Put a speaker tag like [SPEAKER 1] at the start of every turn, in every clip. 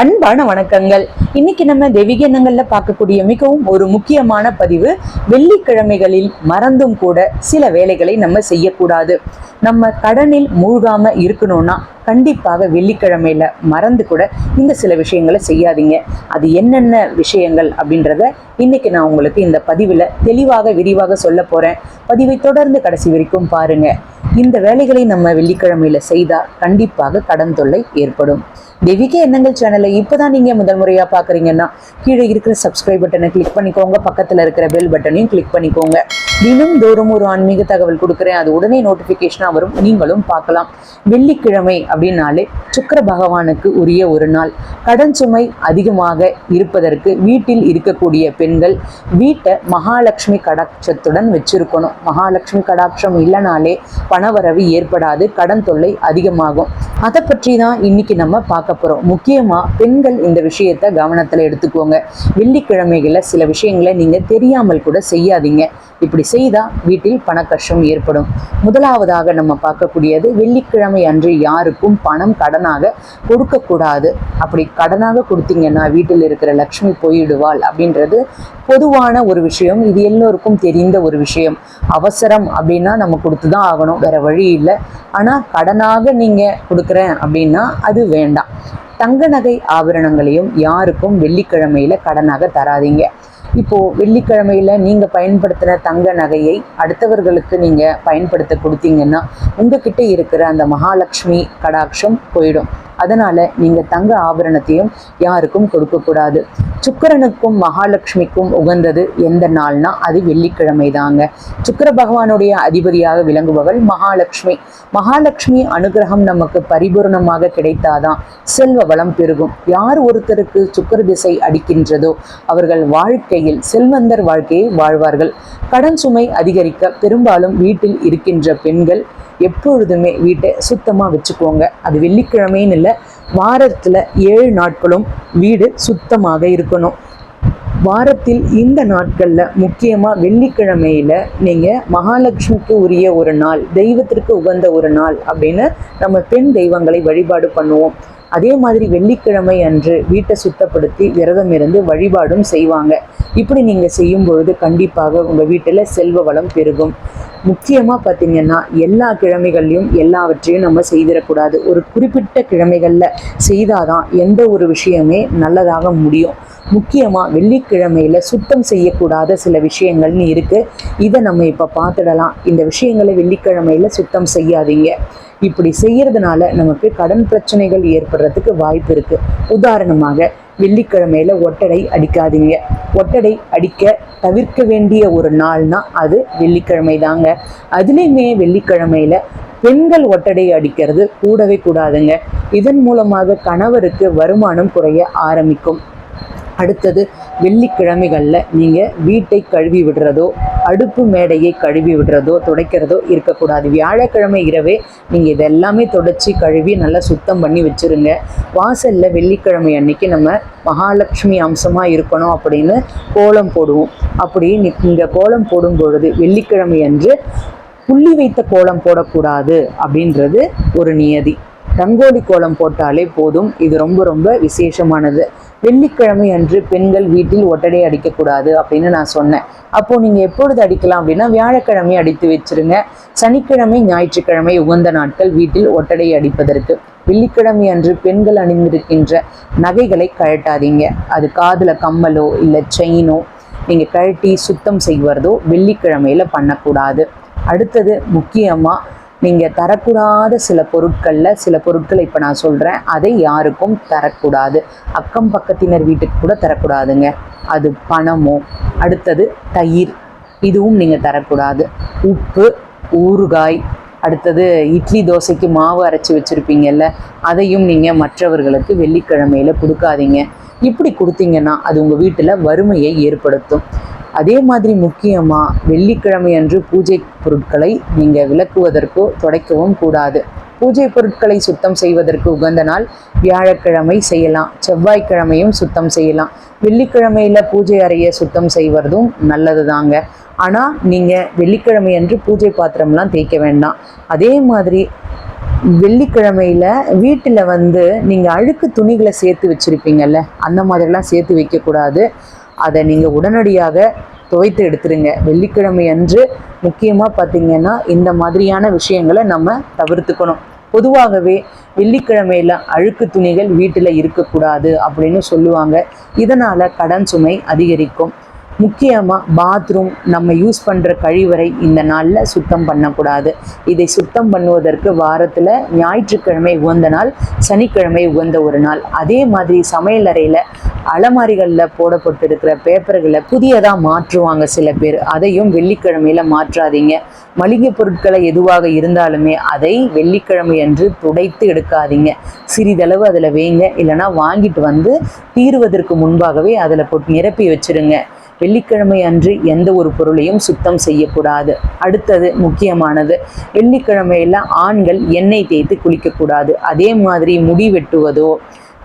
[SPEAKER 1] அன்பான வணக்கங்கள். இன்னைக்கு நம்ம தெய்வீக பார்க்கக்கூடிய மிகவும் ஒரு முக்கியமான பதிவு வெள்ளிக்கிழமைகளில் மறந்தும் கூட சில வேலைகளை நம்ம செய்யக்கூடாது. நம்ம கடனில் மூழ்காம இருக்கணும்னா கண்டிப்பாக வெள்ளிக்கிழமையில மறந்து கூட இந்த சில விஷயங்களை செய்யாதீங்க. அது என்னென்ன விஷயங்கள் அப்படின்றத இன்னைக்கு நான் உங்களுக்கு இந்த பதிவில் தெளிவாக விரிவாக சொல்ல போறேன். பதிவை தொடர்ந்து கடைசி வரைக்கும் பாருங்க. இந்த வேலைகளை நம்ம வெள்ளிக்கிழமையில செய்தா கண்டிப்பாக கடன் தொல்லை ஏற்படும். தேவிகே எண்ணங்கள் சேனலை இப்போதான் நீங்க முதல் முறையா பாக்குறீங்கன்னா கீழே இருக்கிற சப்ஸ்கிரைப் பட்டனை கிளிக் பண்ணிக்கோங்க. பக்கத்துல இருக்கிற பெல் பட்டனையும் கிளிக் பண்ணிக்கோங்க. தினம் தோறும் ஒரு ஆன்மீக தகவல் கொடுக்குறேன். அது உடனே நோட்டிஃபிகேஷனாக வரும். நீங்களும் பார்க்கலாம். வெள்ளிக்கிழமை அப்படின்னாலே சுக்கர பகவானுக்கு உரிய ஒரு நாள். கடன் சுமை அதிகமாக இருப்பதற்கு வீட்டில் இருக்கக்கூடிய பெண்கள் வீட்டை மகாலட்சுமி கடாட்சத்துடன் வச்சிருக்கணும். மகாலட்சுமி கடாட்சம் இல்லைனாலே பணவரவு ஏற்படாது. கடன் தொல்லை அதிகமாகும். அதை பற்றி தான் இன்னைக்கு நம்ம பார்க்க போகிறோம் முக்கியமாக பெண்கள் இந்த விஷயத்தை கவனத்தில் எடுத்துக்கோங்க. வெள்ளிக்கிழமைகளில் சில விஷயங்களை நீங்கள் தெரியாமல் கூட செய்யாதீங்க. இப்படி செய்தால் வீட்டில் பண கஷ்டம் ஏற்படும். முதலாவதாக நம்ம பார்க்கக்கூடியது வெள்ளிக்கிழமை அன்று யாருக்கும் பணம் கடனாக கொடுக்கக்கூடாது. அப்படி கடனாக கொடுத்தீங்கன்னா வீட்டில் இருக்கிற லக்ஷ்மி போயிடுவாள் அப்படின்றது பொதுவான ஒரு விஷயம். இது எல்லோருக்கும் தெரிந்த ஒரு விஷயம். அவசரம் அப்படின்னா நம்ம கொடுத்து தான் ஆகணும். வேற வழி இல்லை. ஆனால் கடனாக நீங்கள் கொடுக்குறேன் அப்படின்னா அது வேண்டாம். தங்க நகை ஆபரணங்களையும் யாருக்கும் வெள்ளிக்கிழமையில கடனாக தராதீங்க. இப்போ வெள்ளிக்கிழமையில நீங்க பயன்படுத்தின தங்க நகையை அடுத்தவர்களுக்கு நீங்க பயன்படுத்த கொடுத்தீங்கன்னா உங்ககிட்ட இருக்கிற அந்த மகாலட்சுமி கடாட்சம் போயிடும். அதனால நீங்க தங்க ஆபரணத்தையும் யாருக்கும் கொடுக்கக்கூடாது. சுக்கிரனுக்கும் மகாலட்சுமிக்கும் உகந்தது எந்த நாள்னா அது வெள்ளிக்கிழமை தாங்க சுக்கர பகவானுடைய அதிபதியாக விளங்குபவள் மகாலட்சுமி. மகாலட்சுமி அனுகிரகம் நமக்கு பரிபூர்ணமாக கிடைத்தாதான் செல்வ வளம் பெருகும். யார் ஒருத்தருக்கு சுக்கிர திசை அடிக்கின்றதோ அவர்கள் வாழ்க்கையில் செல்வந்தர் வாழ்க்கையை வாழ்வார்கள். கடன் சுமை அதிகரிக்க பெரும்பாலும் வீட்டில் இருக்கின்ற பெண்கள் எப்பொழுதுமே வீட்டை சுத்தமாக வச்சுக்கோங்க. அது வெள்ளிக்கிழமைன்னு இல்லை வாரத்தில் ஏழு நாட்களும் வீடு சுத்தமாக இருக்கணும். வாரத்தில் இந்த நாட்களில் முக்கியமாக வெள்ளிக்கிழமையில் நீங்கள் மகாலட்சுமிக்கு உரிய ஒரு நாள் தெய்வத்திற்கு உகந்த ஒரு நாள் அப்படின்னு நம்ம பெண் தெய்வங்களை வழிபாடு பண்ணுவோம். அதே மாதிரி வெள்ளிக்கிழமை அன்று வீட்டை சுத்தப்படுத்தி விரதம் இருந்து வழிபாடும் செய்வாங்க. இப்படி நீங்கள் செய்யும் பொழுது கண்டிப்பாக உங்கள் வீட்டில் செல்வ வளம் பெருகும். முக்கியமாக பார்த்தீங்கன்னா எல்லா கிழமைகள்லையும் எல்லாவற்றையும் நம்ம செய்திடக்கூடாது. ஒரு குறிப்பிட்ட கிழமைகளில் செய்தாதான் எந்த ஒரு விஷயமே நல்லதாக முடியும். முக்கியமாக வெள்ளிக்கிழமையில் சுத்தம் செய்யக்கூடாத சில விஷயங்கள்னு இருக்குது இதை நம்ம இப்போ பார்த்துடலாம். இந்த விஷயங்களை வெள்ளிக்கிழமையில் சுத்தம் செய்யாதீங்க. இப்படி செய்யறதுனால நமக்கு கடன் பிரச்சனைகள் ஏற்படுறதுக்கு வாய்ப்பு இருக்கு. உதாரணமாக வெள்ளிக்கிழமையில ஒட்டடை அடிக்காதீங்க. ஒட்டடை அடிக்க தவிர்க்க வேண்டிய ஒரு நாள்னா அது வெள்ளிக்கிழமை தாங்க அதுலேயுமே வெள்ளிக்கிழமையில பெண்கள் ஒட்டடை அடிக்கிறது கூடவே கூடாதுங்க. இதன் மூலமாக கணவருக்கு வருமானம் குறைய ஆரம்பிக்கும். அடுத்தது வெள்ளிக்கிழமைகளில் நீங்கள் வீட்டை கழுவி விடுறதோ அடுப்பு மேடையை கழுவி விடுறதோ துடைக்கிறதோ இருக்கக்கூடாது. வியாழக்கிழமை இரவே நீங்கள் இதெல்லாமே தொடச்சி கழுவி நல்லா சுத்தம் பண்ணி வச்சுருங்க. வாசலில் வெள்ளிக்கிழமை அன்னைக்கு நம்ம மகாலட்சுமி அம்சமாக இருக்கணும் அப்படின்னு கோலம் போடுவோம். அப்படி நீங்கள் கோலம் போடும் பொழுது வெள்ளிக்கிழமை அன்று புள்ளி வைத்த கோலம் போடக்கூடாது அப்படின்றது ஒரு நியதி. ரங்கோலி கோலம் போட்டாலே போதும். இது ரொம்ப ரொம்ப விசேஷமானது. வெள்ளிக்கிழமை அன்று பெண்கள் வீட்டில் ஒட்டடை அடிக்கக்கூடாது அப்படின்னு நான் சொன்னேன். அப்போது நீங்கள் எப்பொழுது அடிக்கலாம் அப்படின்னா வியாழக்கிழமை அடித்து வச்சிருங்க. சனிக்கிழமை ஞாயிற்றுக்கிழமை உகந்த நாட்கள் வீட்டில் ஒட்டடை அடிப்பதற்கு. வெள்ளிக்கிழமை அன்று பெண்கள் அணிந்திருக்கின்ற நகைகளை கழட்டாதீங்க. அது காதில் கம்மலோ இல்லை செயினோ நீங்கள் கழட்டி சுத்தம் செய்வதோ வெள்ளிக்கிழமையில் பண்ணக்கூடாது. அடுத்தது முக்கியமாக நீங்கள் தரக்கூடாத சில பொருட்களில் சில பொருட்களை இப்போ நான் சொல்கிறேன் அதை யாருக்கும் தரக்கூடாது. அக்கம் பக்கத்தினர் வீட்டுக்கு கூட தரக்கூடாதுங்க. அது பணமோ அடுத்தது தயிர் இதுவும் நீங்கள் தரக்கூடாது. உப்பு ஊறுகாய் அடுத்தது இட்லி தோசைக்கு மாவு அரைச்சி வச்சுருப்பீங்கல்ல அதையும் நீங்கள் மற்றவர்களுக்கு வெள்ளிக்கிழமையில் கொடுக்காதீங்க. இப்படி கொடுத்தீங்கன்னா அது உங்கள் வீட்டில் வறுமையை ஏற்படுத்தும். அதே மாதிரி முக்கியமாக வெள்ளிக்கிழமை அன்று பூஜை பொருட்களை நீங்கள் விளக்குவதற்கோ துடைக்கவும் கூடாது. பூஜை பொருட்களை சுத்தம் செய்வதற்கு உகந்த நாள் வியாழக்கிழமை செய்யலாம். செவ்வாய்க்கிழமையும் சுத்தம் செய்யலாம். வெள்ளிக்கிழமையில் பூஜை அறையை சுத்தம் செய்வதும் நல்லது தாங்க ஆனால் நீங்கள் வெள்ளிக்கிழமை அன்று பூஜை பாத்திரம்லாம் தேய்க்க வேண்டாம். அதே மாதிரி வெள்ளிக்கிழமையில வீட்டில் வந்து நீங்கள் அழுக்கு துணிகளை சேர்த்து வச்சுருப்பீங்கல்ல அந்த மாதிரிலாம் சேர்த்து வைக்கக்கூடாது. அதை நீங்கள் உடனடியாக துவைத்து எடுத்துருங்க. வெள்ளிக்கிழமை அன்று முக்கியமாக பார்த்தீங்கன்னா இந்த மாதிரியான விஷயங்களை நம்ம தவிர்த்துக்கணும். பொதுவாகவே வெள்ளிக்கிழமையில அழுக்கு துணிகள் வீட்டில் இருக்கக்கூடாது அப்படின்னு சொல்லுவாங்க. இதனால் கடன் சுமை அதிகரிக்கும். முக்கியமாக பாத்ரூம் நம்ம யூஸ் பண்ணுற கழிவறை இந்த நாளில் சுத்தம் பண்ணக்கூடாது. இதை சுத்தம் பண்ணுவதற்கு வாரத்தில் ஞாயிற்றுக்கிழமை உகந்த நாள் சனிக்கிழமை உகந்த ஒரு நாள். அதே மாதிரி சமையல் அலமாரிகளில் அலமாரிகளில் போடப்பட்டிருக்கிற பேப்பர்களை புதியதாக மாற்றுவாங்க சில பேர். அதையும் வெள்ளிக்கிழமையில் மாற்றாதீங்க. மளிகை பொருட்களை எதுவாக இருந்தாலுமே அதை வெள்ளிக்கிழமை என்று துடைத்து எடுக்காதீங்க. சிறிதளவு அதில் வைங்க. இல்லைன்னா வாங்கிட்டு வந்து தீருவதற்கு முன்பாகவே அதில் போட்டு நிரப்பி வச்சிருங்க. வெள்ளிக்கிழமை அன்று எந்த ஒரு பொருளையும் சுத்தம் செய்யக்கூடாது. அடுத்தது முக்கியமானது வெள்ளிக்கிழமையில ஆண்கள் எண்ணெய் தேய்த்து குளிக்கக்கூடாது. அதே மாதிரி முடி வெட்டுவதோ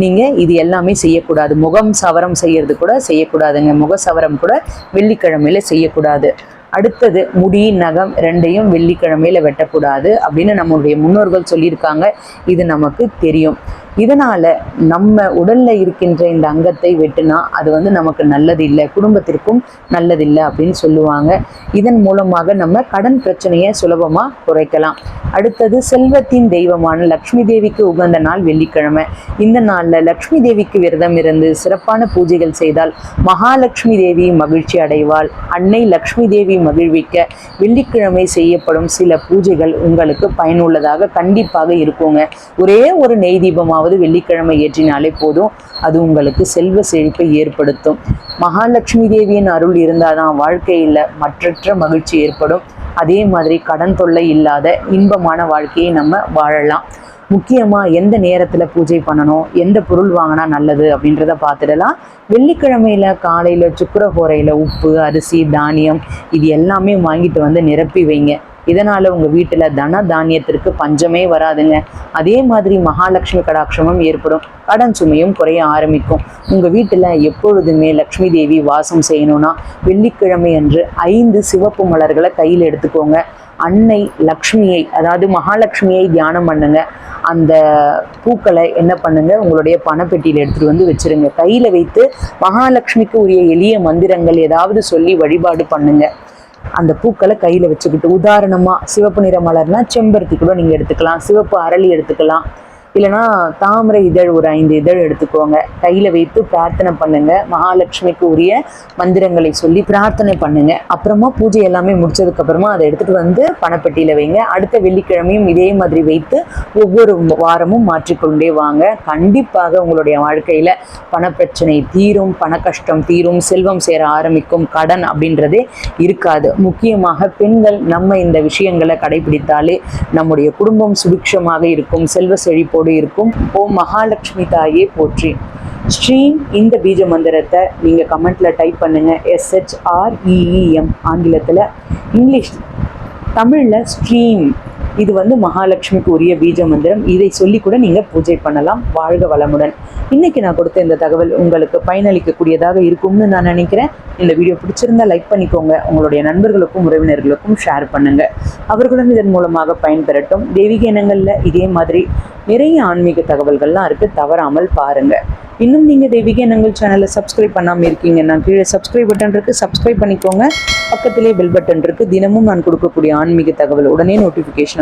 [SPEAKER 1] நீங்கள் இது எல்லாமே செய்யக்கூடாது. முகம் சவரம் செய்யறது கூட செய்யக்கூடாதுங்க. முக சவரம் கூட வெள்ளிக்கிழமையில செய்யக்கூடாது. அடுத்தது முடி நகம் ரெண்டையும் வெள்ளிக்கிழமையில வெட்டக்கூடாது அப்படின்னு நம்மளுடைய முன்னோர்கள் சொல்லியிருக்காங்க. இது நமக்கு தெரியும். இதனால நம்ம உடல்ல இருக்கின்ற இந்த அங்கத்தை வெட்டினா அது வந்து நமக்கு நல்லது இல்லை குடும்பத்திற்கும் நல்லதில்லை அப்படின்னு சொல்லுவாங்க. இதன் மூலமாக நம்ம கடன் பிரச்சனையை சுலபமா குறைக்கலாம். அடுத்தது செல்வத்தின் தெய்வமான லக்ஷ்மி தேவிக்கு உகந்த நாள் வெள்ளிக்கிழமை. இந்த நாளில் லக்ஷ்மி தேவிக்கு விரதம் இருந்து சிறப்பான பூஜைகள் செய்தால் மகாலட்சுமி தேவி மகிழ்ச்சி அடைவாள். அன்னை லக்ஷ்மி தேவி மகிழ்விக்க வெள்ளிக்கிழமை செய்யப்படும் சில பூஜைகள் உங்களுக்கு பயனுள்ளதாக கண்டிப்பாக இருக்குங்க. ஒரே ஒரு நெய் தீபமாவது வெள்ளிக்கிழமை ஏற்றினாலே போதும். அது உங்களுக்கு செல்வ செழிப்பை ஏற்படுத்தும். மகாலட்சுமி தேவியின் அருள் இருந்தாதான் வாழ்க்கையில் மற்றற்ற மகிழ்ச்சி ஏற்படும். அதே மாதிரி கடன் தொல்லை இல்லாத இன்பமான வாழ்க்கையை நம்ம வாழலாம். முக்கியமாக எந்த நேரத்தில் பூஜை பண்ணணும் எந்த பொருள் வாங்கினா நல்லது அப்படின்றத பார்த்துடலாம். வெள்ளிக்கிழமையில் காலையில் சுக்கரஹோரையில் உப்பு அரிசி தானியம் இது எல்லாமே வாங்கிட்டு வந்து நிரப்பி வைங்க. இதனால் உங்கள் வீட்டில் தன தானியத்திற்கு பஞ்சமே வராதுங்க. அதே மாதிரி மகாலட்சுமி கடாட்சமும் ஏற்படும். கடன் சுமையும் குறைய ஆரம்பிக்கும். உங்கள் வீட்டில் எப்பொழுதுமே லக்ஷ்மி தேவி வாசம் செய்யணும்னா வெள்ளிக்கிழமை அன்று ஐந்து சிவப்பு மலர்களை கையில் எடுத்துக்கோங்க. அன்னை லக்ஷ்மியை அதாவது மகாலட்சுமியை தியானம் பண்ணுங்க. அந்த பூக்களை என்ன பண்ணுங்க? உங்களுடைய பணப்பெட்டியில் எடுத்துட்டு வந்து வச்சிருங்க. கையில வைத்து மகாலட்சுமிக்கு உரிய எளிய மந்திரங்கள் ஏதாவது சொல்லி வழிபாடு பண்ணுங்க. அந்த பூக்களை கையில் வச்சுக்கிட்டு உதாரணமாக சிவப்பு நிற மலர்னா செம்பருத்தி கூட நீங்கள் எடுத்துக்கலாம். சிவப்பு அரளி எடுத்துக்கலாம். இல்லைனா தாமரை இதழ் ஒரு ஐந்து இதழ் எடுத்துக்கோங்க. கையில் வைத்து பிரார்த்தனை பண்ணுங்க. மகாலட்சுமிக்கு உரிய மந்திரங்களை சொல்லி பிரார்த்தனை பண்ணுங்க. அப்புறமா பூஜை எல்லாமே முடிச்சதுக்கப்புறமா அதை எடுத்துகிட்டு வந்து பணப்பெட்டியில் வைங்க. அடுத்த வெள்ளிக்கிழமையும் இதே மாதிரி வைத்து ஒவ்வொரு வாரமும் மாற்றிக்கொண்டே வாங்க. கண்டிப்பாக உங்களுடைய வாழ்க்கையில் பணப்பிரச்சனை தீரும் பண கஷ்டம் தீரும் செல்வம் சேர ஆரம்பிக்கும் கடன் அப்படின்றதே இருக்காது. முக்கியமாக பெண்கள் நம்ம இந்த விஷயங்களை கடைபிடித்தாலே நம்முடைய குடும்பம் சுபிக்ஷமாக இருக்கும். செல்வ செழிப்போடு இருக்கும். ஓம் மகாலட்சுமி தாயே போற்றி. ஸ்ட்ரீம் இந்த பீஜ மந்திரத்தை நீங்கள் கமெண்ட்டில் டைப் பண்ணுங்கள் எஸ்ஹெச்ஆர்இஇஎம் ஆங்கிலத்தில். இங்கிலீஷ் தமிழில் ஸ்ட்ரீம் இது வந்து மகாலட்சுமிக்கு உரிய பீஜ மந்திரம். இதை சொல்லி கூட நீங்கள் பூஜை பண்ணலாம். வாழ்க வளமுடன். இன்னைக்கு நான் கொடுத்த இந்த தகவல் உங்களுக்கு பயனளிக்கக்கூடியதாக இருக்கும்னு நான் நினைக்கிறேன். இந்த வீடியோ பிடிச்சிருந்தா லைக் பண்ணிக்கோங்க. உங்களுடைய நண்பர்களுக்கும் உறவினர்களுக்கும் ஷேர் பண்ணுங்க. அவர்களும் இதன் மூலமாக பயன்பெறட்டும். தெய்வீக இனங்களில் இதே மாதிரி நிறைய ஆன்மீக தகவல்கள்லாம் இருக்கு. தவறாமல் பாருங்க. இன்னும் நீங்க தெய்வீக இனங்கள் சேனலை சப்ஸ்கிரைப் பண்ணாமல் இருக்கீங்கன்னா கீழே சப்ஸ்கிரைப் பட்டன் இருக்கு. சப்ஸ்கிரைப் பண்ணிக்கோங்க. பக்கத்திலே பெல் பட்டன் இருக்கு. தினமும் நான் கொடுக்கக்கூடிய ஆன்மீக தகவல் உடனே நோட்டிஃபிகேஷன்